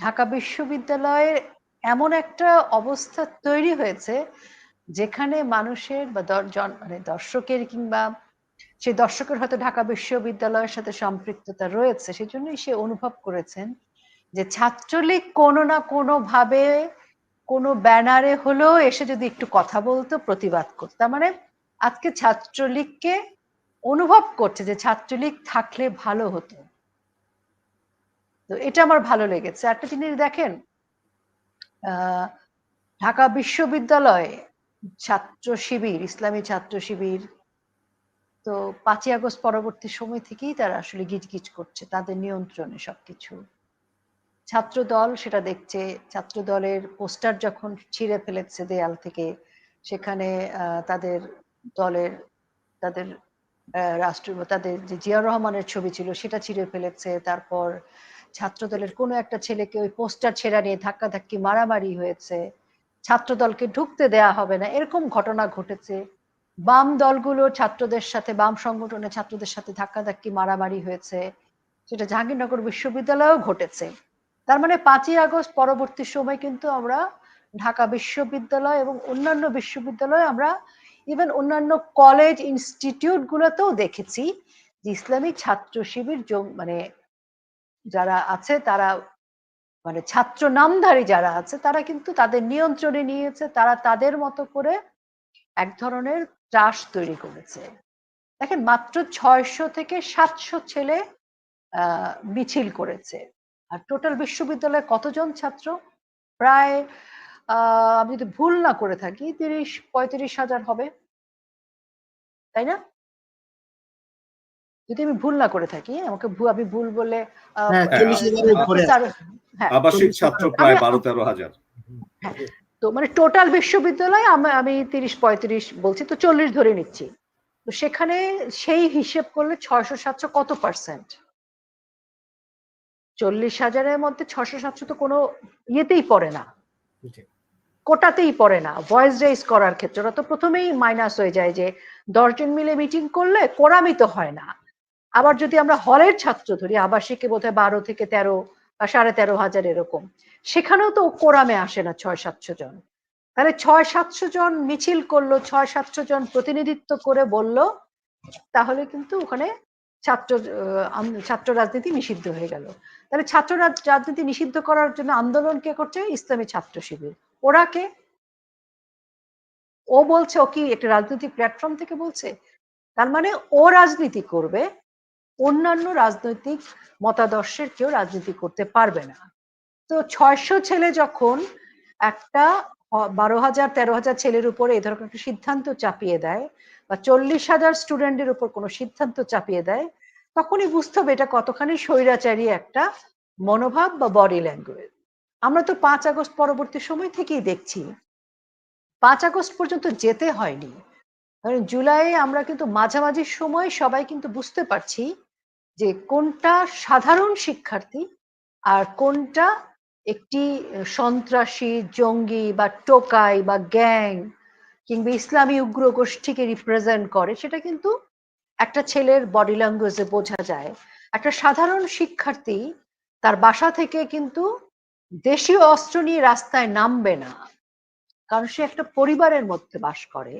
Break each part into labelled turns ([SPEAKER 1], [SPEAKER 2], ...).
[SPEAKER 1] ঢাকা বিশ্ববিদ্যালয়ের এমন একটা অবস্থা তৈরি হয়েছে যেখানে মানুষের বা মানে দর্শকের কিংবা সেই দর্শকের হয়তো ঢাকা বিশ্ববিদ্যালয়ের সাথে সম্পৃক্ততা রয়েছে সেই জন্যই সে অনুভব করেছেন যে ছাত্রলীগ কোনো না কোনো ভাবে কোনো ব্যানারে হলেও এসে যদি একটু কথা বলতো, প্রতিবাদ করতো। তার মানে আজকে ছাত্রলীগকে অনুভব করছে যে ছাত্রলীগ থাকলে ভালো হতো। তো এটা আমার ভালো লেগেছে। একটা জিনিস দেখেন ঢাকা বিশ্ববিদ্যালয়ে ছাত্র শিবির, ইসলামী ছাত্র শিবির, তো পাঁচই আগস্ট পরবর্তী সময় থেকেই তারা আসলে গিজগিজ করছে, তাদের নিয়ন্ত্রণে সবকিছু। ছাত্র দল সেটা দেখছে, ছাত্র দলের পোস্টার যখন ছিঁড়ে ফেলেছে দেয়াল থেকে, সেখানে তাদের দলের, তাদের রাষ্ট্র, তাদের যে জিয়া রহমানের ছবি ছিল সেটা ছিঁড়ে ফেলেছে, তারপর ছাত্র দলের কোনো একটা ছেলেকে ওই পোস্টার ছেঁড়া নিয়ে ধাক্কাধাক্কি মারামারি হয়েছে। ছাত্র দলকে ঢুকতে দেয়া হবে না। এরকম ঘটনা ঘটেছে। বাম দলগুলো ছাত্রদের সাথে, বাম সংগঠনের ছাত্রদের সাথে ধাক্কাধাক্কি, মারামারি হয়েছে। সেটা জাহাঙ্গীরনগর বিশ্ববিদ্যালয়েও ঘটেছে। তার মানে পাঁচই আগস্ট পরবর্তী সময় কিন্তু আমরা ঢাকা বিশ্ববিদ্যালয় এবং অন্যান্য বিশ্ববিদ্যালয়ে আমরা ইভেন অন্যান্য কলেজ ইনস্টিটিউট গুলোতেও দেখেছি যে ইসলামিক ছাত্র শিবির মানে যারা আছে, তারা মানে ছাত্র নামধারী যারা আছে, তারা কিন্তু তাদের নিয়ন্ত্রণে নিয়েছে, তারা তাদের মতো করে এক ধরনের ত্রাস তৈরি করেছে। দেখেন, মাত্র ছয়শো থেকে সাতশো ছেলে মিছিল করেছে। আর টোটাল বিশ্ববিদ্যালয়ে কতজন ছাত্র? প্রায় আমি যদি ভুল না করে থাকি, তিরিশ, পঁয়ত্রিশ হাজার হবে। তাই না? যদি আমি ভুল না করে থাকি আমাকে আমি ভুল বলে
[SPEAKER 2] হ্যাঁ,
[SPEAKER 3] হ্যাঁ। আবাসিক ছাত্র প্রায় বারো তেরো হাজার।
[SPEAKER 1] হ্যাঁ, তো মানে টোটাল বিশ্ববিদ্যালয় আমি তিরিশ পঁয়ত্রিশ বলছি তো চল্লিশ ধরে নিচ্ছি। তো সেখানে সেই হিসেব করলে ছয়শো সাতশো কত পার্সেন্ট চল্লিশ হাজারের মধ্যে ছশো সাতশো তো কোনো ইয়েতেই পড়ে না। কোটাতেই পড়ে না। ভয়েস রেজ করার ক্ষেত্রে। ওরা তো প্রথমেই মাইনাস হয়ে যায় যে দশজন মিলে মিটিং করলে কোরামিত হয় না। আবার যদি আমরা হলের ছাত্র ধরি, আবাসিকে বোধহয় বারো থেকে তেরো বা সাড়ে তেরো হাজার এরকম, সেখানেও তো কোরামে আসে না ছয় সাতশো জন। তাহলে ছয় সাতশো জন মিছিল করল, ছয় সাতশো জন প্রতিনিধিত্ব করে বলল, তাহলে কিন্তু ওখানে ছাত্র ছাত্র রাজনীতি নিষিদ্ধ হয়ে গেল। তাহলে ছাত্র রাজনীতি নিষিদ্ধ করার জন্য আন্দোলন কে করছে? ইসলামী ছাত্র শিবির। ওরা কে? ও বলছে, ও কি একটা রাজনৈতিক প্ল্যাটফর্ম থেকে বলছে? তার মানে ও রাজনীতি করবে অন্যান্য রাজনৈতিক মতাদর্শের কেউ রাজনীতি করতে পারবে না। তো ছয়শো ছেলে যখন একটা বারো হাজার, তেরো হাজার ছেলের উপরে এ ধরনের একটা সিদ্ধান্ত চাপিয়ে দেয় বা চল্লিশ হাজার স্টুডেন্টের উপর কোনো সিদ্ধান্ত চাপিয়ে দেয়, তখনই বুঝতে হবে এটা কতখানি স্বৈরাচারী একটা মনোভাব বা বডি ল্যাঙ্গুয়েজ আমরা তো পাঁচ আগস্ট পরবর্তী সময় থেকেই দেখছি। পাঁচ আগস্ট পর্যন্ত যেতে হয়নি। জুলাই আমরা কিন্তু মাঝামাঝি সময় সবাই কিন্তু বুঝতে পারছি যে কোনটা সাধারণ শিক্ষার্থী আর কোনটা একটি সন্ত্রাসী, জঙ্গি বা টোকাই বা গ্যাং কিংবা ইসলামী উগ্র গোষ্ঠীকে রিপ্রেজেন্ট করে, সেটা কিন্তু একটা ছেলের বডি ল্যাঙ্গুয়েজে বোঝা যায়। একটা সাধারণ শিক্ষার্থী তার বাসা থেকে কিন্তু দেশীয় অস্ত্র নিয়ে রাস্তায় নামবে না। কারণ সে একটা পরিবারের মধ্যে বাস করে।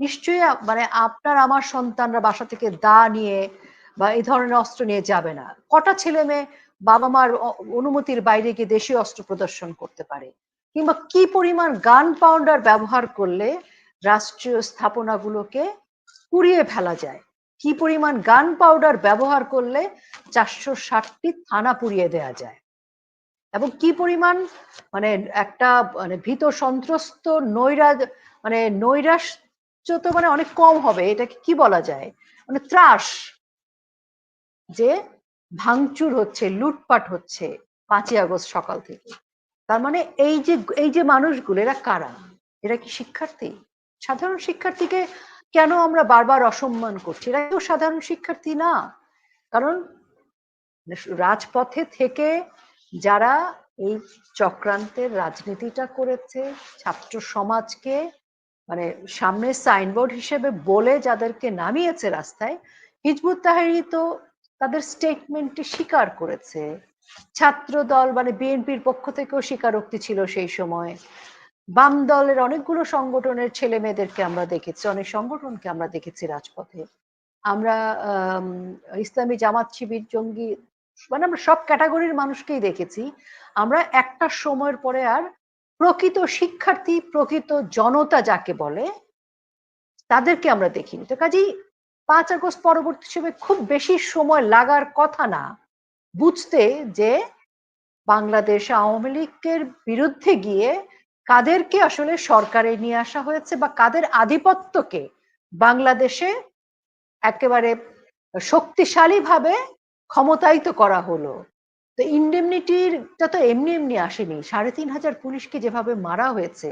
[SPEAKER 1] নিশ্চয়ই মানে আপনার, আমার সন্তানরা বাসা থেকে দা নিয়ে বা এই ধরনের অস্ত্র নিয়ে যাবে না। কটা ছেলে মেয়ে বাবা মার অনুমতির বাইরে গিয়ে দেশীয় অস্ত্র প্রদর্শন করতে পারে? কিংবা কি পরিমাণ গান পাউন্ডার ব্যবহার করলে রাষ্ট্রীয় স্থাপনাগুলোকে পুড়িয়ে ফেলা যায়? কি পরিমাণ গান পাউডার ব্যবহার করলে চারশো ষাটটি থানা পুড়িয়ে দেয়া যায়? এবং কি পরিমাণ মানে একটা মানে ভীত সন্ত্রস্ত নৈরাজ মানে নৈরাশ্য তো মানে অনেক কম হবে, এটাকে কি বলা যায়? মানে ত্রাস যে ভাঙচুর হচ্ছে, লুটপাট হচ্ছে পাঁচই আগস্ট সকাল থেকে। তার মানে এই যে এই যে মানুষগুলো, এরা কারা? এরা কি শিক্ষার্থী? সাধারণ শিক্ষার্থীকে কেন আমরা বারবার অসম্মান করছি? এরা কেউ সাধারণ শিক্ষার্থী না। কারণ রাজপথে থেকে যারা এই চক্রান্তের রাজনীতিটা করেছে, ছাত্র সমাজকে মানে সামনে সাইনবোর্ড হিসেবে বলে যাদেরকে নামিয়েছে রাস্তায়, হিজবুত তাহারি তো তাদের স্টেটমেন্টে স্বীকার করেছে। ছাত্র দল মানে বিএনপির পক্ষ থেকেও স্বীকারোক্তি ছিল সেই সময়। বাম দলের অনেকগুলো সংগঠনের ছেলে মেয়েদেরকে আমরা দেখেছি, অনেক সংগঠনকে আমরা দেখেছি রাজপথে। আমরা ইসলামী জামাত শিবির, জঙ্গি মানে আমরা সব ক্যাটাগরির মানুষকেই দেখেছি। আমরা একটা সময়ের পরে আর প্রকৃত শিক্ষার্থী, প্রকৃত জনতা যাকে বলে, তাদেরকে আমরা দেখিনি। তো কাজেই পাঁচ আগস্ট পরবর্তী সময় খুব বেশি সময় লাগার কথা না। বুঝতে যে বাংলাদেশ আওয়ামী লীগের বিরুদ্ধে গিয়ে কাদেরকে আসলে সরকারে নিয়ে আসা হয়েছে বা কাদের আধিপত্যকে বাংলাদেশে একেবারে শক্তিশালী ভাবে ক্ষমতায়িত করা হলো। তো ইন্ডেমনিটিরটা তো এমনি এমনি আসেনি। সাড়ে তিন হাজার পুলিশকে যেভাবে মারা হয়েছে,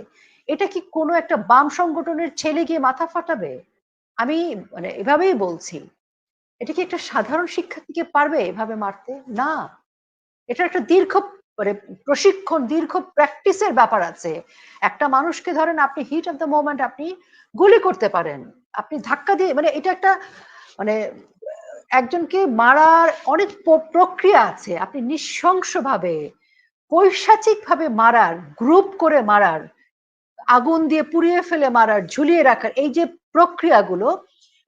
[SPEAKER 1] এটা কি কোনো একটা বাম সংগঠনের ছেলে গিয়ে মাথা ফাটাবে? আমি মানে এভাবেই বলছি, এটা কি একটা সাধারণ শিক্ষার্থীকে পারবে এভাবে মারতে? না। এটা একটা দীর্ঘ মানে প্রশিক্ষণ, দীর্ঘ প্র্যাকটিসের ব্যাপার আছে। একটা মানুষকে ধরেন আপনি হিট অফ দ্য মোমেন্ট আপনি গুলি করতে পারেন। আপনি ধাক্কা দিয়ে মানে এটা একটা মানে একজনকে মারার অনেক প্রক্রিয়া আছে। আপনি নৃশংসভাবে পৈশাচিক ভাবে মারার গ্রুপ করে মারার, আগুন দিয়ে পুড়িয়ে ফেলে মারার, ঝুলিয়ে রাখার, এই যে প্রক্রিয়াগুলো,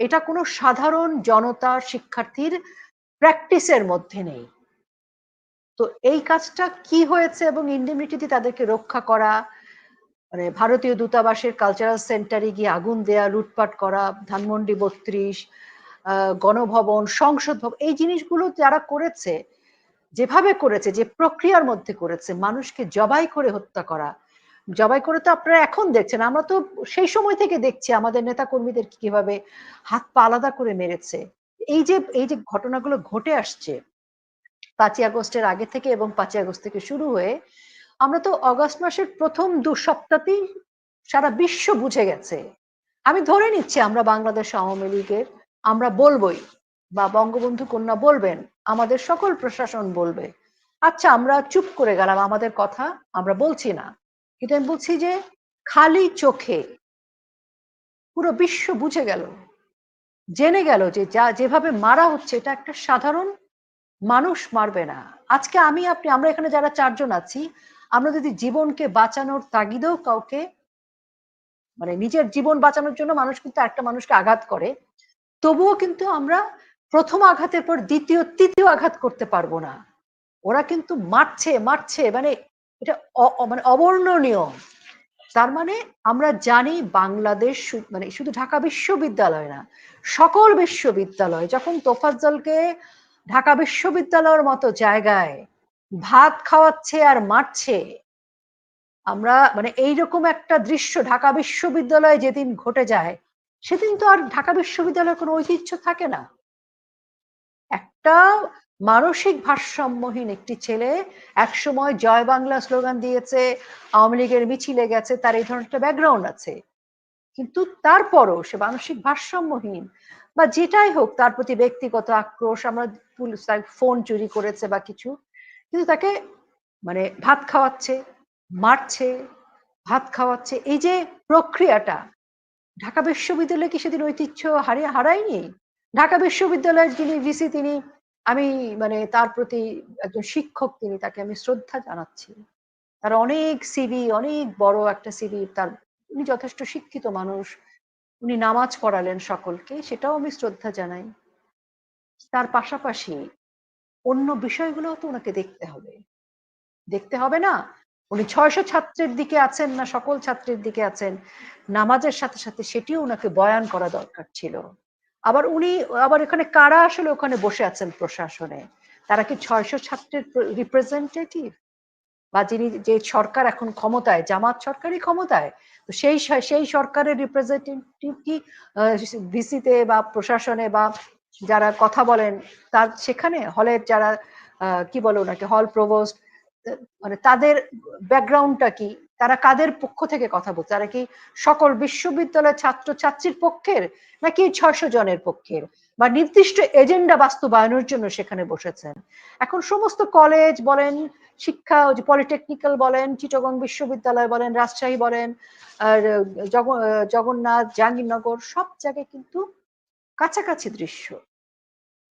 [SPEAKER 1] এটা কোনো সাধারণ জনতা শিক্ষার্থীর প্র্যাকটিসের মধ্যে নেই। তো এই কাজটা কি হয়েছে এবং ইন্ডিমিউনিটি তাদেরকে রক্ষা করা মানে ভারতীয় দূতাবাসের কালচারাল সেন্টারে গিয়ে আগুন দেয়া, লুটপাট করা, ধানমন্ডি বত্রিশ গণভবন, সংসদ ভবন, এই জিনিসগুলো যারা করেছে, যেভাবে করেছে, যে প্রক্রিয়ার মধ্যে করেছে, মানুষকে জবাই করে হত্যা করা জবাই করে তো আপনারা এখন দেখছেন, আমরা তো সেই সময় থেকে দেখছি আমাদের নেতা কর্মীদের কীভাবে হাত পা আলাদা করে মেরেছে। এই যে এই যে ঘটনাগুলো ঘটে আসছে, পাঁচই আগস্টের আগে থেকে এবং পাঁচই আগস্ট থেকে শুরু হয়ে, আমরা তো অগস্ট মাসের প্রথম দু সপ্তাহতেই সারা বিশ্ব বুঝে গেছে। আমি ধরে নিচ্ছি আমরা বাংলাদেশ আওয়ামী লীগের, আমরা বলবই, বা বঙ্গবন্ধু কন্যা বলবেন, আমাদের সকল প্রশাসন বলবে আচ্ছা আমরা চুপ করে গেলাম, আমাদের কথা আমরা বলছি না। কিন্তু আমি বলছি যে খালি চোখে পুরো বিশ্ব বুঝে গেল, জেনে গেল যে যা যেভাবে মারা হচ্ছে এটা একটা সাধারণ মানুষ মারবে না। আজকে আমি, আপনি, আমরা এখানে যারা চারজন আছি, আমরা যদি জীবনকে বাঁচানোর তাগিদেও কাউকে মানে নিজের জীবন বাঁচানোর জন্য মানুষ কিন্তু একটা মানুষকে আঘাত করে, তবুও কিন্তু আমরা প্রথম আঘাতের পর দ্বিতীয়, তৃতীয় আঘাত করতে পারব না। ওরা কিন্তু মারছে মারছে মানে এটা মানে অবর্ণনীয়। তার মানে আমরা জানি বাংলাদেশ মানে শুধু ঢাকা বিশ্ববিদ্যালয় না, সকল বিশ্ববিদ্যালয় যখন তোফাজ্জলকে ঢাকা বিশ্ববিদ্যালয়ের মতো জায়গায় ভাত খাওয়াচ্ছে আর মারছে, আমরা মানে এইরকম একটা দৃশ্য ঢাকা বিশ্ববিদ্যালয়ে যেদিন ঘটে যায়, সেদিন তো আর ঢাকা বিশ্ববিদ্যালয়ের কোনো ঐতিহ্য থাকে না। একটা মানসিক ভারসাম্যহীন একটি ছেলে একসময় জয় বাংলা স্লোগান দিয়েছে, আওয়ামী লীগের মিছিলে গেছে, তার এই ধরনের একটা ব্যাকগ্রাউন্ড আছে। কিন্তু তারপরও সে মানসিক ভারসাম্যহীন বা যেটাই হোক তার প্রতি ব্যক্তিগত আক্রোশ, আমরা পুলিশ ফোন চুরি করেছে বা কিছু, কিন্তু তাকে মানে ভাত খাওয়াচ্ছে, মারছে, ভাত খাওয়াচ্ছে, এই যে প্রক্রিয়াটা, ঢাকা বিশ্ববিদ্যালয় কি সেদিন ঐতিহ্য হারিয়ে হারায়নি? ঢাকা বিশ্ববিদ্যালয়ের যিনি ভিসি তিনি আমি মানে তার প্রতি একজন শিক্ষক তিনি তাকে আমি শ্রদ্ধা জানাচ্ছি। তার অনেক সিবি অনেক বড় একটা সিবি তার উনি যথেষ্ট শিক্ষিত মানুষ। উনি নামাজ পড়ালেন সকলকে, সেটাও আমি শ্রদ্ধা জানাই। তার পাশাপাশি অন্য বিষয়গুলোও তো ওনাকে দেখতে হবে। দেখতে হবে না, উনি ছয়শো ছাত্রের দিকে আছেন না, সকল ছাত্রের দিকে আছেন। নামাজের সাথে সাথে সেটিও ওনাকে বয়ান করা দরকার ছিল। আবার উনি, আবার এখানে কারা আসলে ওখানে বসে আছেন প্রশাসনে? তারা কি ছয়শো ছাত্রের রিপ্রেজেন্টেটিভ বা যিনি, যে সরকার এখন ক্ষমতায়, জামাত সরকারই ক্ষমতায়, তো সেই সেই সরকারের রিপ্রেজেন্টেটিভ কি ভিসিতে বা প্রশাসনে বা যারা কথা বলেন, তার সেখানে? হলের যারা কি বলে ওনাকে? হল প্রভোস্ট মানে তাদের ব্যাকগ্রাউন্ডটা কি? তারা কাদের পক্ষ থেকে কথা বলছে? তারা কি সকল বিশ্ববিদ্যালয়ের ছাত্র ছাত্রীর পক্ষের নাকি ছয়শো জনের পক্ষের? বা নির্দিষ্ট এজেন্ডা বাস্তবায়নের জন্য সেখানে বসেছেন? এখন সমস্ত কলেজ বলেন, শিক্ষা পলিটেকনিক্যাল বলেন, চিটগং বিশ্ববিদ্যালয় বলেন, রাজশাহী বলেন, আর জগন্নাথ, জাহাঙ্গীরনগর, সব জায়গায় কিন্তু কাছাকাছি দৃশ্য।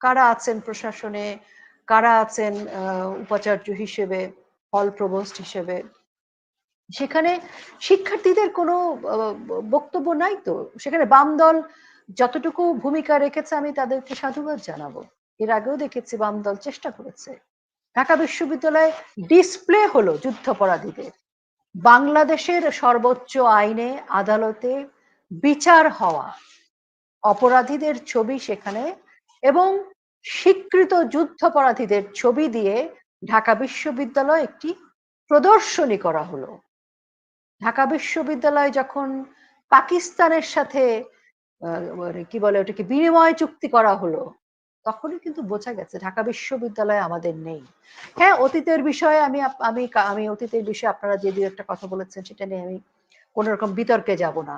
[SPEAKER 1] কারা আছেন প্রশাসনে? কারা আছেন উপাচার্য হিসেবে হল প্রভোস্ট হিসেবে? সেখানে শিক্ষার্থীদের কোনো বক্তব্য নাই তো? সেখানে বাম দল যতটুকু ভূমিকা রেখেছে আমি তাদেরকে সাধুবাদ জানাব। এর আগেও দেখেছি বাম দল চেষ্টা করেছে। ঢাকা বিশ্ববিদ্যালয়ে ডিসপ্লে হলো যুদ্ধাপরাধীদের। বাংলাদেশের সর্বোচ্চ আইনে আদালতে বিচার হওয়া অপরাধীদের ছবি সেখানে এবং স্বীকৃত যুদ্ধাপরাধীদের ছবি দিয়ে ঢাকা বিশ্ববিদ্যালয় একটি প্রদর্শনী করা হলো। ঢাকা বিশ্ববিদ্যালয় যখন পাকিস্তানের সাথে মানে কি বলে ওটাকে, বিনিময় চুক্তি করা হলো, তখনই কিন্তু বোঝা গেছে ঢাকা বিশ্ববিদ্যালয় আমাদের নেই। হ্যাঁ অতীতের বিষয়ে আমি আমি আমি অতীতের বিষয়ে আপনারা যে দু একটা কথা বলেছেন সেটা নিয়ে আমি কোন রকম বিতর্কে যাব না।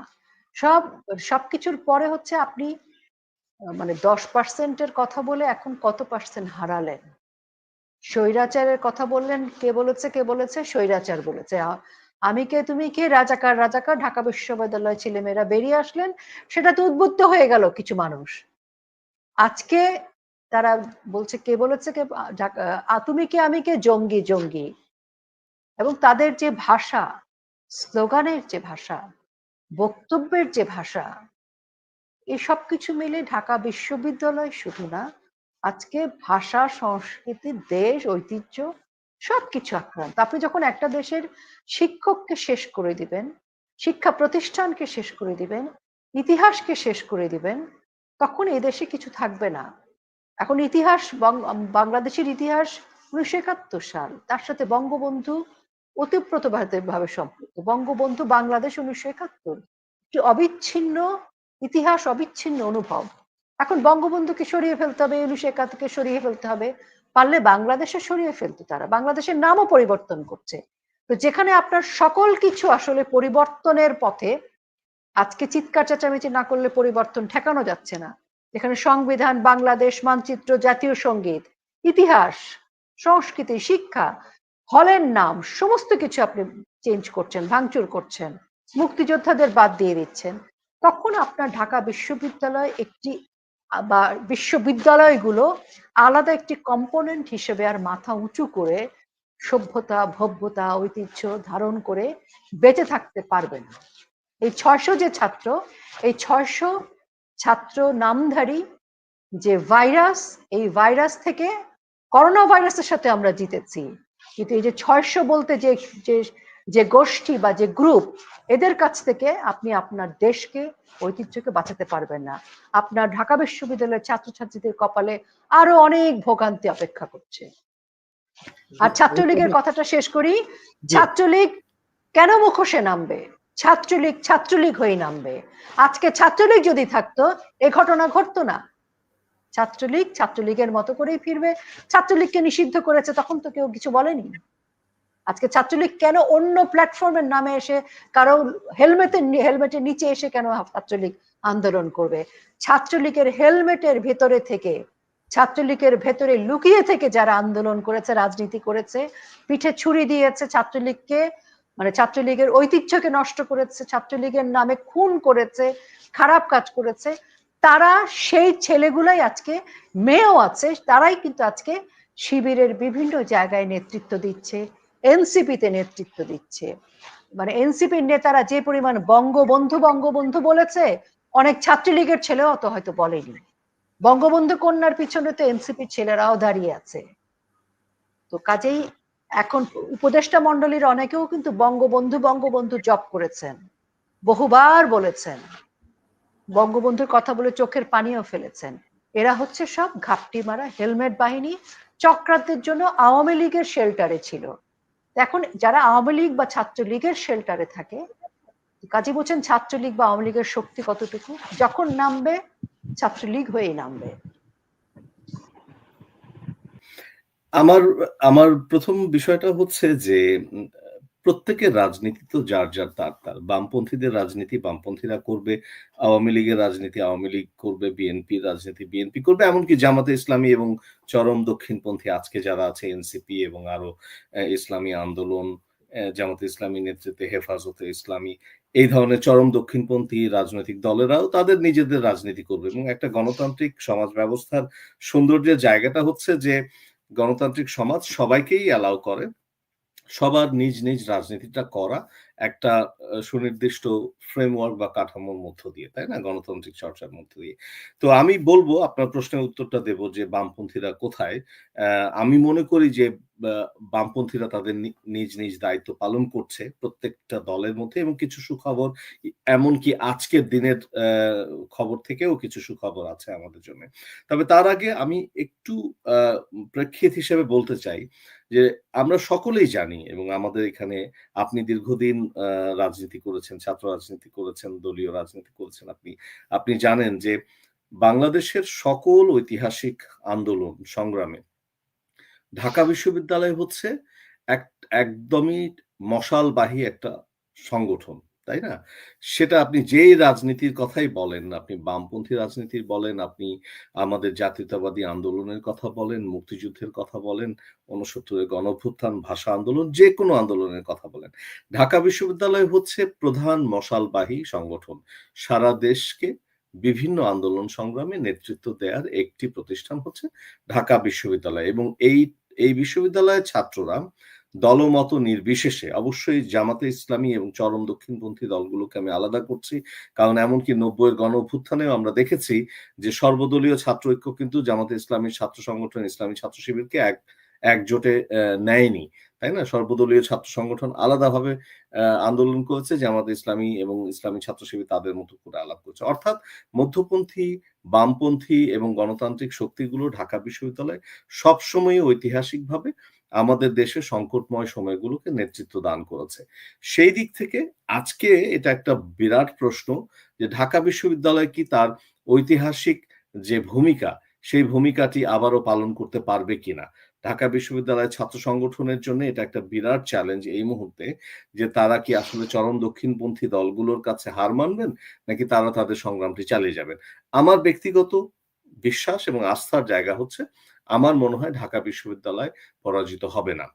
[SPEAKER 1] সব সবকিছুর পরে হচ্ছে আপনি মানে দশ পার্সেন্টের কথা বলে এখন কত পার্সেন্ট হারালেন? স্বৈরাচারের কথা বললেন, কে বলেছে কে বলেছে? স্বৈরাচার বলেছে। আমি কে, তুমি কে? রাজাকার রাজাকার, ঢাকা বিশ্ববিদ্যালয় ছেলেমেয়েরা বেরিয়ে আসলেন। সেটা তো উদ্বুদ্ধ হয়ে গেল কিছু মানুষ। আজকে তারা বলছে, কে বলেছে, কে তুমি কে, আমি কে? জঙ্গি জঙ্গি। এবং তাদের যে ভাষা, স্লোগানের যে ভাষা, বক্তব্যের যে ভাষা এই সব কিছু মিলে ঢাকা বিশ্ববিদ্যালয় শুধু না, আজকে ভাষা, সংস্কৃতি, দেশ, ঐতিহ্য সবকিছু আক্রান্ত। আপনি যখন একটা দেশের শিক্ষককে শেষ করে দিবেন, শিক্ষা প্রতিষ্ঠানকে শেষ করে দিবেন, ইতিহাসকে শেষ করে দিবেন, তখন এই দেশে কিছু থাকবে না। এখন ইতিহাস বাংলাদেশের ইতিহাস উনিশশো একাত্তর সাল। তার সাথে বঙ্গবন্ধু ওতপ্রোত ভাবে সম্পৃক্ত। বঙ্গবন্ধু বাংলাদেশ উনিশশো একাত্তর। একটি অবিচ্ছিন্ন ইতিহাস, অবিচ্ছিন্ন অনুভব। এখন বঙ্গবন্ধুকে সরিয়ে ফেলতে হবে, উনিশশো একাত্তরকে সরিয়ে ফেলতে হবে। পারলে বাংলাদেশে সরিয়ে ফেলতো তারা। বাংলাদেশের নামও পরিবর্তন করছে। তো যেখানে আপনার সকল কিছু আসলে পরিবর্তনের পথে, আজকে চিৎকার চেঁচামেচি না করলে পরিবর্তন ঠেকানো যাচ্ছে না। যেখানে সংবিধান, বাংলাদেশ, মানচিত্র, জাতীয় সংগীত, ইতিহাস, সংস্কৃতি, শিক্ষা, হলের নাম, সমস্ত কিছু আপনি চেঞ্জ করছেন, ভাঙচুর করছেন, মুক্তিযোদ্ধাদের বাদ দিয়ে দিচ্ছেন। তখন আপনার ঢাকা বিশ্ববিদ্যালয় একটি বা বিশ্ববিদ্যালয়গুলো আলাদা একটি কম্পোনেন্ট হিসেবে আর মাথা উঁচু করে সভ্যতা, ভব্যতা, ঐতিহ্য ধারণ করে বেঁচে থাকতে পারবে না। এই ছয়শো যে ছাত্র, এই ছয়শো ছাত্র নামধারী যে ভাইরাস, এই ভাইরাস থেকে করোনা ভাইরাসের সাথে আমরা জিতেছি। কিন্তু এই যে ছয়শো বলতে যে যে গোষ্ঠী বা যে গ্রুপ এদের কাছ থেকে আপনি আপনার দেশকে ঐতিহ্যকে বাঁচাতে পারবেন না। আপনার ঢাকা বিশ্ববিদ্যালয়ের ছাত্রছাত্রীদের কপালে আরও অনেক ভোগান্তি অপেক্ষা করছে। আর ছাত্রলীগের কথাটা শেষ করি। ছাত্রলীগ কেন মুখোশে নামবে? ছাত্রলীগ ছাত্রলীগ হয়ে নামবে। আজকে ছাত্রলীগ যদি থাকতো এ ঘটনা ঘটতো না। ছাত্রলীগ ছাত্রলীগের মতো করেই ফিরবে। ছাত্রলীগকে নিষিদ্ধ করেছে তখন তো কেউ কিছু বলেনি। আজকে ছাত্রলীগ কেন অন্য প্ল্যাটফর্মের নামে এসে, কারও হেলমেটের হেলমেটের নিচে এসে কেন ছাত্রলীগ আন্দোলন করবে? ছাত্রলীগের হেলমেটের ভেতরে থেকে, ছাত্রলীগের ভেতরে লুকিয়ে থেকে যারা আন্দোলন করেছে, রাজনীতি করেছে, পিঠে ছুরি দিয়েছে ছাত্রলীগকে মানে ছাত্রলীগের ঐতিহ্যকে নষ্ট করেছে, ছাত্রলীগের নামে খুন করেছে, খারাপ কাজ করেছে, তারা সেই ছেলেগুলাই আজকে মেয়েও আছে, তারাই কিন্তু আজকে শিবিরের বিভিন্ন জায়গায় নেতৃত্ব দিচ্ছে। এনসিপিতে নেতৃত্ব দিচ্ছে। মানে এনসিপির নেতারা যে পরিমাণ বঙ্গবন্ধু বঙ্গবন্ধু বলেছে, অনেক ছাত্রলীগের ছেলেও অত হয়তো বলেনি। বঙ্গবন্ধু কন্যার পিছনে তো এনসিপির ছেলেরাও দাঁড়িয়ে আছে। তো কাজেই এখন উপদেষ্টা মন্ডলীর অনেকেও কিন্তু বঙ্গবন্ধু বঙ্গবন্ধু জব করেছেন। বহুবার বলেছেন। বঙ্গবন্ধুর কথা বলে চোখের পানিও ফেলেছেন। এরা হচ্ছে সব ঘাপটি মারা হেলমেট বাহিনী, চক্রান্তের জন্য আওয়ামী লীগের শেল্টারে ছিল। এখন যারা আওয়ামী লীগ বা ছাত্রলীগের শেল্টারে থাকে, কাজী বলছেন ছাত্রলীগ বা আওয়ামী লীগের শক্তি কতটুকু? যখন নামবে, ছাত্রলীগ হয়েই নামবে।
[SPEAKER 3] আমার আমার প্রথম বিষয়টা হচ্ছে যে প্রত্যেকের রাজনীতি তো যার যার তার তার। বামপন্থীদের রাজনীতি বামপন্থীরা করবে, আওয়ামী লীগের রাজনীতি আওয়ামী লীগ করবে, বিএনপির রাজনীতি বিএনপি করবে, এমনকি জামাতে ইসলামী এবং চরম দক্ষিণপন্থী আজকে যারা আছে, এনসিপি এবং আরও ইসলামী আন্দোলন জামাতে ইসলামী নেতৃত্বে হেফাজতে ইসলামী, এই ধরনের চরম দক্ষিণপন্থী রাজনৈতিক দলেরাও তাদের নিজেদের রাজনীতি করবে এবং একটা গণতান্ত্রিক সমাজ ব্যবস্থার সৌন্দর্যের জায়গাটা হচ্ছে যে, গণতান্ত্রিক সমাজ সবাইকেই অ্যালাউ করে সবার নিজ নিজ রাজনীতিটা করা একটা সুনির্দিষ্ট ফ্রেমওয়ার্ক বা কাঠামোর মধ্য দিয়ে, তাই না? গণতান্ত্রিক চর্চার মধ্য দিয়ে। তো আমি বলব, আপনার প্রশ্নের উত্তরটা দেব যে বামপন্থীরা কোথায়? আমি মনে করি যে বামপন্থীরা তাদের নিজ নিজ দায়িত্ব পালন করছে প্রত্যেকটা দলের মধ্যে এবং কিছু সুখবর, এমনকি আজকের দিনের খবর থেকেও কিছু সুখবর আছে আমাদের জন্য। তবে তার আগে আমি একটু প্রেক্ষিত হিসেবে বলতে চাই যে আমরা সকলেই জানি এবং আমাদের এখানে আপনি দীর্ঘদিন রাজনীতি করেছেন, ছাত্র রাজনীতি করেছেন, দলীয় রাজনীতি করেছেন। আপনি আপনি জানেন যে বাংলাদেশের সকল ঐতিহাসিক আন্দোলন সংগ্রামে ঢাকা বিশ্ববিদ্যালয় হচ্ছে এক, একদমই মশালবাহী একটা সংগঠন। তাই না? সেটা আপনি যেই রাজনীতির কথাই বলেন, আপনি বামপন্থী রাজনীতির বলেন, আপনি আমাদের জাতীয়তাবাদী আন্দোলনের কথা বলেন, মুক্তিযুদ্ধের কথা বলেন উনসত্তরের গণভ্যুত্থান, ভাষা আন্দোলন যে কোনো আন্দোলনের কথা বলেন। ঢাকা বিশ্ববিদ্যালয় হচ্ছে প্রধান মশালবাহী সংগঠন। সারা দেশকে বিভিন্ন আন্দোলন সংগ্রামে নেতৃত্ব দেওয়ার একটি প্রতিষ্ঠান হচ্ছে ঢাকা বিশ্ববিদ্যালয় এবং এই এই বিশ্ববিদ্যালয়ের ছাত্ররা দলমত নির্বিশেষে অবশ্যই জামাতে ইসলামী এবং চরম দক্ষিণপন্থী দলগুলোকে আমি আলাদা করছি। কারণ এমনকি নব্বইয়ের গণ অভ্যুত্থানেও আমরা দেখেছি যে সর্বদলীয় ছাত্র ঐক্য কিন্তু জামাতে ইসলামীর ছাত্র সংগঠন, ইসলামী ছাত্র শিবিরকে এক, একজোটে নেয়নি। তাই না? সর্বদলীয় ছাত্র সংগঠন আলাদাভাবে আন্দোলন করেছে। জামাত ইসলামী এবং ইসলামী ছাত্র শিবির তাদের মতো করে আলাপ করছে। অর্থাৎ মধ্যপন্থী, বামপন্থী এবং গণতান্ত্রিক শক্তিগুলো ঢাকা বিশ্ববিদ্যালয় সবসময় ঐতিহাসিকভাবে আমাদের দেশে সংকটময় সময়গুলোকে নেতৃত্ব দান করেছে। সেই দিক থেকে আজকে এটা একটা বিরাট প্রশ্ন যে ঢাকা বিশ্ববিদ্যালয় কি তার ঐতিহাসিক যে ভূমিকা, সেই ভূমিকাটি আবারও পালন করতে পারবে কিনা? ঢাকা বিশ্ববিদ্যালয়ের ছাত্র সংগঠনের জন্য এটা একটা বিরাট চ্যালেঞ্জ এই মুহূর্তে যে তারা কি আসলে চরম দক্ষিণপন্থী দলগুলোর কাছে হার মানবেন, নাকি তারা তাদের সংগ্রামটি চালিয়ে যাবেন? আমার ব্যক্তিগত বিশ্বাস এবং আস্থার জায়গা হচ্ছে আমার মনে হয় ঢাকা বিশ্ববিদ্যালয় পরাজিত হবে না।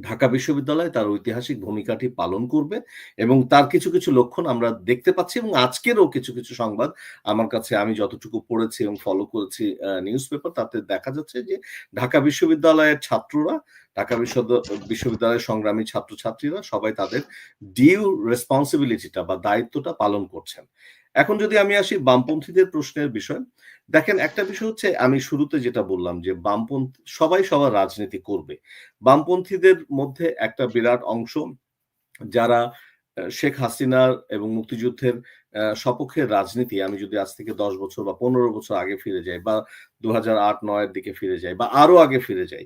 [SPEAKER 3] ঢাকা বিশ্ববিদ্যালয় তার ঐতিহাসিক ভূমিকাটি পালন করবে এবং তার কিছু কিছু লক্ষণ আমরা দেখতে পাচ্ছি এবং আজকেরও কিছু কিছু সংবাদ আমার কাছে আমি যতটুকু পড়েছি এবং ফলো করেছি নিউজ পেপার তাতে দেখা যাচ্ছে যে ঢাকা বিশ্ববিদ্যালয়ের ছাত্ররা ঢাকা বিশ্ববিদ্যালয়ের সংগ্রামী ছাত্রছাত্রীরা সবাই তাদের ডিউ রেসপন্সিবিলিটিটা বা দায়িত্বটা পালন করছেন। এখন যদি আমি আসি বামপন্থীদের প্রশ্নের বিষয়, দেখেন একটা বিষয় হচ্ছে, আমি শুরুতে যেটা বললাম যে বামপন্থী সবাই সবার রাজনীতি করবে। বামপন্থীদের মধ্যে একটা বিরাট অংশ যারা শেখ হাসিনার এবং মুক্তিযুদ্ধের সপক্ষের রাজনীতি, আমি যদি আজ থেকে দশ বছর বা পনেরো বছর আগে ফিরে যাই বা দু হাজার আট, নয়ের দিকে ফিরে যাই বা আরও আগে ফিরে যাই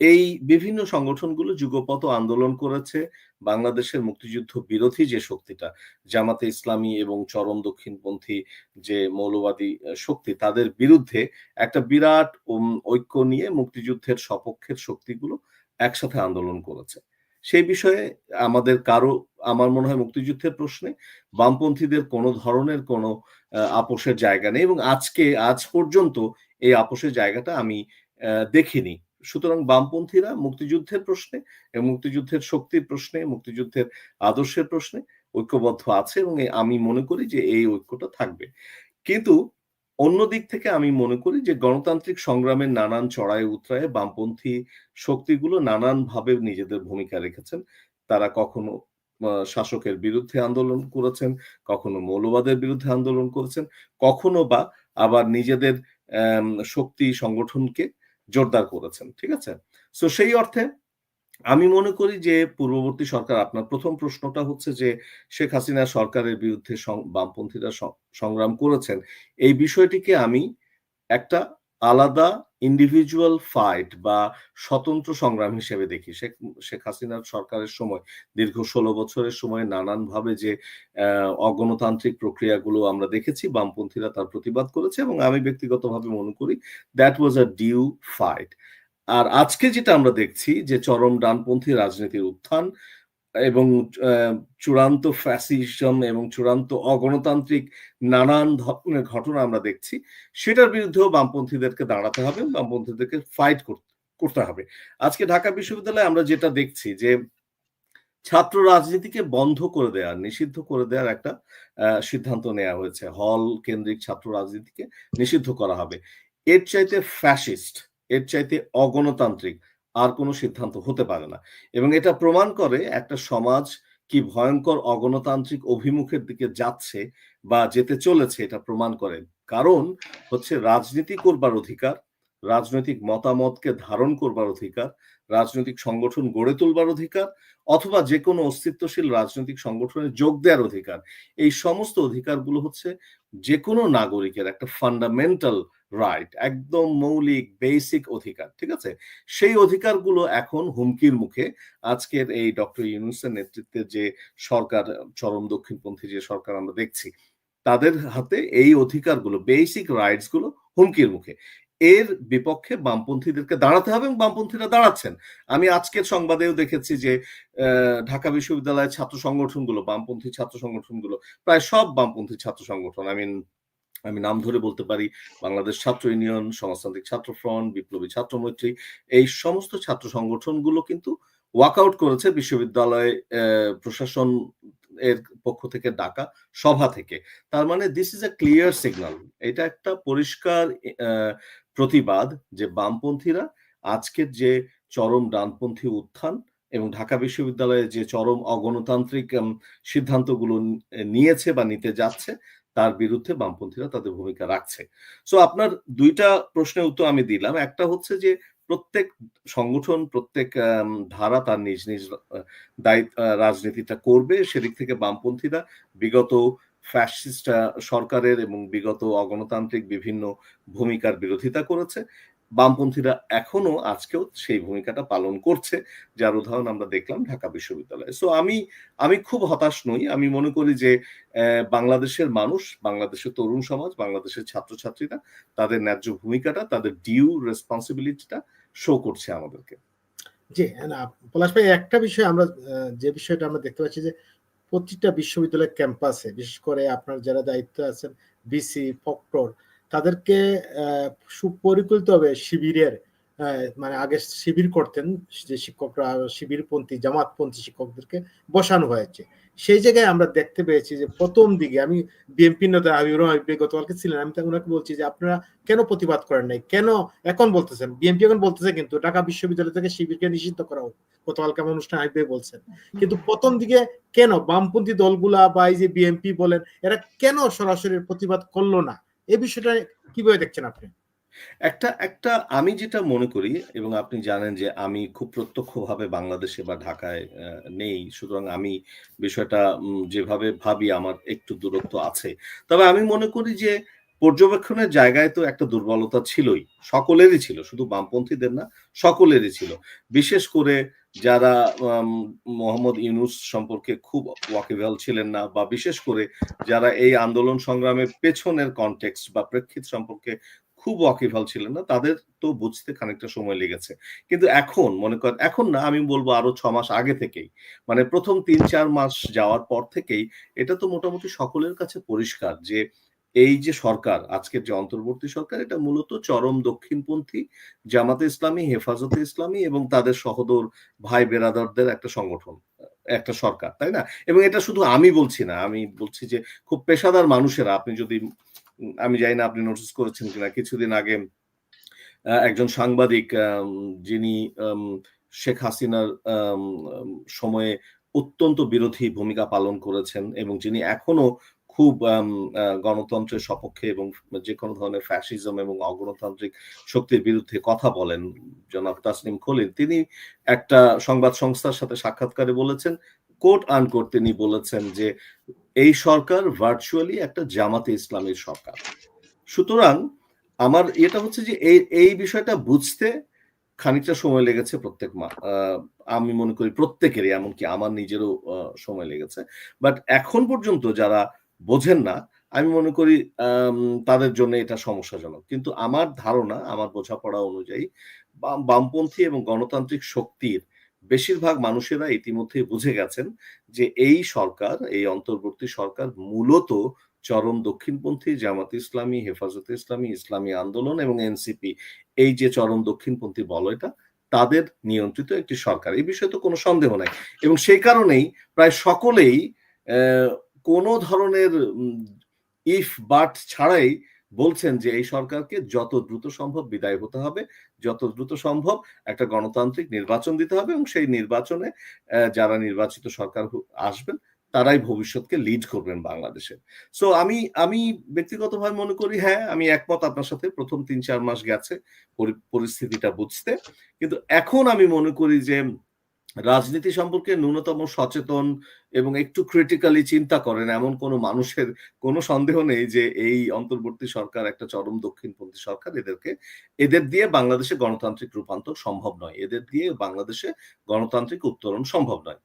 [SPEAKER 3] এই বিভিন্ন সংগঠনগুলো যুগপত আন্দোলন করেছে। বাংলাদেশের মুক্তিযুদ্ধ বিরোধী যে শক্তিটা, জামাতে ইসলামী এবং চরম দক্ষিণপন্থী যে মৌলবাদী শক্তি, তাদের বিরুদ্ধে একটা বিরাট ঐক্য নিয়ে মুক্তিযুদ্ধের সপক্ষের শক্তিগুলো একসাথে আন্দোলন করেছে। সেই বিষয়ে আমাদের কারও, আমার মনে হয় মুক্তিযুদ্ধের প্রশ্নে বামপন্থীদের কোনো ধরনের কোনো আপোষের জায়গা নেই এবং আজকে, আজ পর্যন্ত এই আপোষের জায়গাটা আমি দেখিনি। সুতরাং বামপন্থীরা মুক্তিযুদ্ধের প্রশ্নে এবং মুক্তিযুদ্ধের শক্তির প্রশ্নে, মুক্তিযুদ্ধের আদর্শের প্রশ্নে ঐক্যবদ্ধ আছে এবং আমি মনে করি যে এই ঐক্যটা থাকবে। কিন্তু অন্য দিক থেকে আমি মনে করি যে গণতান্ত্রিক সংগ্রামের নানান চড়াই উতরায় বামপন্থী শক্তিগুলো নানানভাবে নিজেদের ভূমিকা রেখেছেন। তারা কখনো শাসকের বিরুদ্ধে আন্দোলন করেছেন, কখনো মৌলবাদের বিরুদ্ধে আন্দোলন করেছেন, কখনো বা আবার নিজেদের শক্তি সংগঠনকে জোরদার করেছেন, ঠিক আছে? সো সেই অর্থে আমি মনে করি যে পূর্ববর্তী সরকার, আপনার প্রথম প্রশ্নটা হচ্ছে যে শেখ হাসিনা সরকারের বিরুদ্ধে বামপন্থীরা সংগ্রাম করেছেন। এই বিষয়টিকে আমি একটা আলাদা ইন্ডিভিজুয়াল ফাইট বা স্বতন্ত্র সংগ্রাম হিসেবে দেখি। শেখ শেখ হাসিনার সরকারের সময়, দীর্ঘ ষোলো বছরের সময় নানানভাবে যে অগণতান্ত্রিক প্রক্রিয়াগুলো আমরা দেখেছি, বামপন্থীরা তার প্রতিবাদ করেছে এবং আমি ব্যক্তিগতভাবে মনে করি that was a due fight আর আজকে যেটা আমরা দেখছি যে চরম ডানপন্থী রাজনীতির উত্থান এবং চূড়ান্ত ফ্যাসিজম এবং চূড়ান্ত অগণতান্ত্রিক নানান ধরনের ঘটনা আমরা দেখছি। সেটার বিরুদ্ধেও বামপন্থীদেরকে দাঁড়াতে হবে, বামপন্থীদেরকে ফাইট করতে হবে। আজকে ঢাকা বিশ্ববিদ্যালয়ে আমরা যেটা দেখছি যে, ছাত্র রাজনীতিকে বন্ধ করে দেওয়া নিষিদ্ধ করে দেওয়ার একটা সিদ্ধান্ত নেওয়া হয়েছে। হল কেন্দ্রিক ছাত্র রাজনীতিকে নিষিদ্ধ করা হবে। এর চাইতে ফ্যাসিস্ট এর চাইতে অগণতান্ত্রিক আর কোনো সিদ্ধান্ত হতে পারে না। এবং এটা প্রমাণ করে একটা সমাজ কি ভয়ঙ্কর অগণতান্ত্রিক অভিমুখের দিকে যাচ্ছে বা যেতে চলেছে এটা প্রমাণ করে। কারণ হচ্ছে রাজনীতি করবার অধিকার রাজনৈতিক মতামতকে ধারণ করবার অধিকার, রাজনৈতিক সংগঠন গড়ে তুলবার অধিকার, অথবা যে কোনো অস্তিত্বশীল রাজনৈতিক সংগঠনে যোগ দেওয়ার অধিকার। এই সমস্ত অধিকারগুলো হচ্ছে যে কোনো নাগরিকের একটা ফান্ডামেন্টাল রাইট একদম মৌলিক বেসিক অধিকার, ঠিক আছে? সেই অধিকারগুলো এখন হুমকির মুখে আজকের এই ডক্টর ইউনুসের নেতৃত্বে যে সরকার, চরম দক্ষিণপন্থী যে সরকার আমরা দেখছি, তাদের হাতে এই অধিকারগুলো বেসিক রাইটসগুলো হুমকির মুখে। এর বিপক্ষে বামপন্থীদেরকে দাঁড়াতে হবে এবং বামপন্থীরা দাঁড়াচ্ছেন। আমি আজকের সংবাদেও দেখেছি যে ঢাকা বিশ্ববিদ্যালয়ের ছাত্র সংগঠনগুলো, বামপন্থী ছাত্র সংগঠনগুলো, প্রায় সব বামপন্থী ছাত্র সংগঠন আই মিন আমি নাম ধরে বলতে পারি, বাংলাদেশ ছাত্র ইউনিয়ন, সমাজতান্ত্রিক ছাত্র ফ্রন্ট, বিপ্লবী ছাত্র মৈত্রী, এই সমস্ত ছাত্র সংগঠনগুলো কিন্তু ওয়াকআউট করেছে বিশ্ববিদ্যালয় প্রশাসন এর পক্ষ থেকে ডাকা সভা থেকে। তার মানে this is a clear signal এটা একটা পরিষ্কার প্রতিবাদ যে বামপন্থীরা আজকের যে চরম ডানপন্থী উত্থান এবং ঢাকা বিশ্ববিদ্যালয়ে যে চরম অগণতান্ত্রিক সিদ্ধান্তগুলো নিয়েছে বা নিতে যাচ্ছে, তার বিরুদ্ধে বামপন্থীরা তাদের ভূমিকা রাখছে। সো আপনার দুইটা প্রশ্নের উত্তর আমি দিলাম। একটা হচ্ছে যে প্রত্যেক সংগঠন, প্রত্যেক ধারা তার নিজ নিজ দায়িত্ব রাজনীতিটা করবে। সেদিক থেকে বামপন্থীরা বিগত ফ্যাসিস্ট সরকারের এবং বিগত অগণতান্ত্রিক বিভিন্ন ভূমিকার বিরোধিতা করেছে। বামপন্থীরা এখনও আজকেও সেই ভূমিকাটা পালন করছে, যার উদাহরণ আমরা দেখলাম ঢাকা বিশ্ববিদ্যালয়ে। সো আমি আমি খুব হতাশ নই। আমি মনে করি যে বাংলাদেশের মানুষ, বাংলাদেশের তরুণ সমাজ, বাংলাদেশের ছাত্রছাত্রীরা তাদের ন্যায্য ভূমিকাটা, তাদের ডিউ রেসপন্সিবিলিটিটা শো করছে আমাদেরকে।
[SPEAKER 2] জি, না পলাশ ভাই, একটা বিষয় আমরা যে বিষয়টা আমরা দেখতে পাচ্ছি যে প্রতিটা বিশ্ববিদ্যালয় ক্যাম্পাসে, বিশেষ করে আপনার যারা দায়িত্ব আছেন বিসি ফক্টর তাদেরকে সুপরিকল্পিতভাবে শিবিরের মানে আগে শিবির করতেন, যে শিক্ষকরা, শিবিরপন্থী, জামাতপন্থী শিক্ষকদেরকে বসানো হয়েছে। সেই জায়গায় আমরা দেখতে পেয়েছি যে প্রথম দিকে আমি বিএনপি নেতা গতকালকে ছিলেন, আমি ওনাকে বলছি যে আপনারা কেন প্রতিবাদ করেন নাই? কেন এখন বলতেছেন? বিএনপি এখন বলতেছে কিন্তু ঢাকা বিশ্ববিদ্যালয় থেকে শিবিরকে নিষিদ্ধ করা হোক। গতকালকে আমার অনুষ্ঠান হাবিব বলছেন। কিন্তু প্রথম দিকে কেন বামপন্থী দলগুলা বা এই যে বিএনপি বলেন, এরা কেন সরাসরি প্রতিবাদ করল না? এই বিষয়টা কীভাবে দেখছেন আপনি?
[SPEAKER 3] একটা একটা আমি যেটা মনে করি, এবং আপনি জানেন যে আমি খুব প্রত্যক্ষভাবে বাংলাদেশে বা ঢাকায় নেই। সুতরাং আমি বিষয়টা যেভাবে ভাবি আমার একটু দূরত্ব আছে। তবে আমি মনে করি যে পর্যবেক্ষণের জায়গায় তো একটা দুর্বলতা ছিলই। সকলেরই ছিল, শুধু বামপন্থীদের না, সকলেরই ছিল। বিশেষ করে যারা মোহাম্মদ ইউনুস সম্পর্কে খুব ওয়াকিবহাল ছিলেন না, বা বিশেষ করে যারা এই আন্দোলন সংগ্রামের পেছনের কনটেক্সট বা প্রেক্ষিত সম্পর্কে খুব ওয়াকিফাল ছিলেন না, তাদের তো বুঝতে খানিকটা সময় লেগেছে। কিন্তু এখন, মনে করেন এখন না, আমি বলব আরও ছ মাস আগে থেকেই। মানে প্রথম তিন চার মাস যাওয়ার পর থেকেই এটা তো মোটামুটি সকলের কাছে পরিষ্কার যে এই যে সরকার, আজকের যে অন্তর্বর্তী সরকার, এটা মূলত চরম দক্ষিণপন্থী, জামাতে ইসলামী, হেফাজতে ইসলামী এবং তাদের সহদর ভাই বেরাদারদের একটা সংগঠন, একটা সরকার, তাই না? এবং এটা শুধু আমি বলছি না, আমি বলছি যে খুব পেশাদার মানুষেরা, আপনি যদি আমি জানি না আপনি নোটিস করেছেন কিনা, কিছুদিন আগে একজন সাংবাদিক যিনি শেখ হাসিনার সময়ে অত্যন্ত বিরোধী ভূমিকা পালন করেছেন এবং যিনি এখনও খুব গণতন্ত্রের সপক্ষে এবং যে কোনো ধরনের ফ্যাসিজম এবং অগণতান্ত্রিক শক্তির বিরুদ্ধে কথা বলেন, জনাব তাসনিম খলিল, তিনি একটা সংবাদ সংস্থার সাথে সাক্ষাৎকারে বলেছেন কোট আনকোট তিনি বলেছেন যে এই সরকার ভার্চুয়ালি একটা জামাতে ইসলামের সরকার। সুতরাং আমার এটা হচ্ছে যে এই এই বিষয়টা বুঝতে খানিকটা সময় লেগেছে প্রত্যেক মা আমি মনে করি প্রত্যেকেরই, এমনকি আমার নিজেরও সময় লেগেছে। বাট এখন পর্যন্ত যারা বোঝেন না, আমি মনে করি তাদের জন্য এটা সমস্যাজনক। কিন্তু আমার ধারণা, আমার বোঝাপড়া অনুযায়ী বামপন্থী এবং গণতান্ত্রিক শক্তির বেশিরভাগ মানুষেরা ইতিমধ্যে বুঝে গেছেন যে এই সরকার, এই অন্তর্বর্তী সরকার মূলত চরম দক্ষিণপন্থী, জামাত ইসলামী, হেফাজতে ইসলামী ইসলামী আন্দোলন এবং এনসিপি, এই যে চরম দক্ষিণপন্থী বলয়টা তাদের নিয়ন্ত্রিত একটি সরকার। এই বিষয়ে তো কোনো সন্দেহ নাই। এবং সেই কারণেই প্রায় সকলেই কোনো ধরনের ইফ বাট ছাড়াই বলছেন যে এই সরকারকে যত দ্রুত সম্ভব বিদায় হতে হবে, যত দ্রুত সম্ভব একটা গণতান্ত্রিক নির্বাচন দিতে হবে এবং সেই নির্বাচনে যারা নির্বাচিত সরকার আসবেন, তারাই ভবিষ্যৎকে লিড করবেন বাংলাদেশে। সো আমি আমি ব্যক্তিগতভাবে মনে করি হ্যাঁ আমি একমত আপনার সাথে, প্রথম তিন চার মাস গেছে, পরি- পরিস্থিতিটা বুঝতে। কিন্তু এখন আমি মনে করি যে রাজনীতি সম্পর্কে ন্যূনতম সচেতন এবং একটু ক্রিটিক্যালি চিন্তা করেন, এমন কোনো মানুষের কোনো সন্দেহ নেই যে এই অন্তর্বর্তী সরকার একটা চরম দক্ষিণপন্থী সরকার। এদেরকে, এদের দিয়ে বাংলাদেশে গণতান্ত্রিক রূপান্তর সম্ভব নয়। এদের দিয়ে বাংলাদেশে গণতান্ত্রিক উত্তরণ সম্ভব নয়।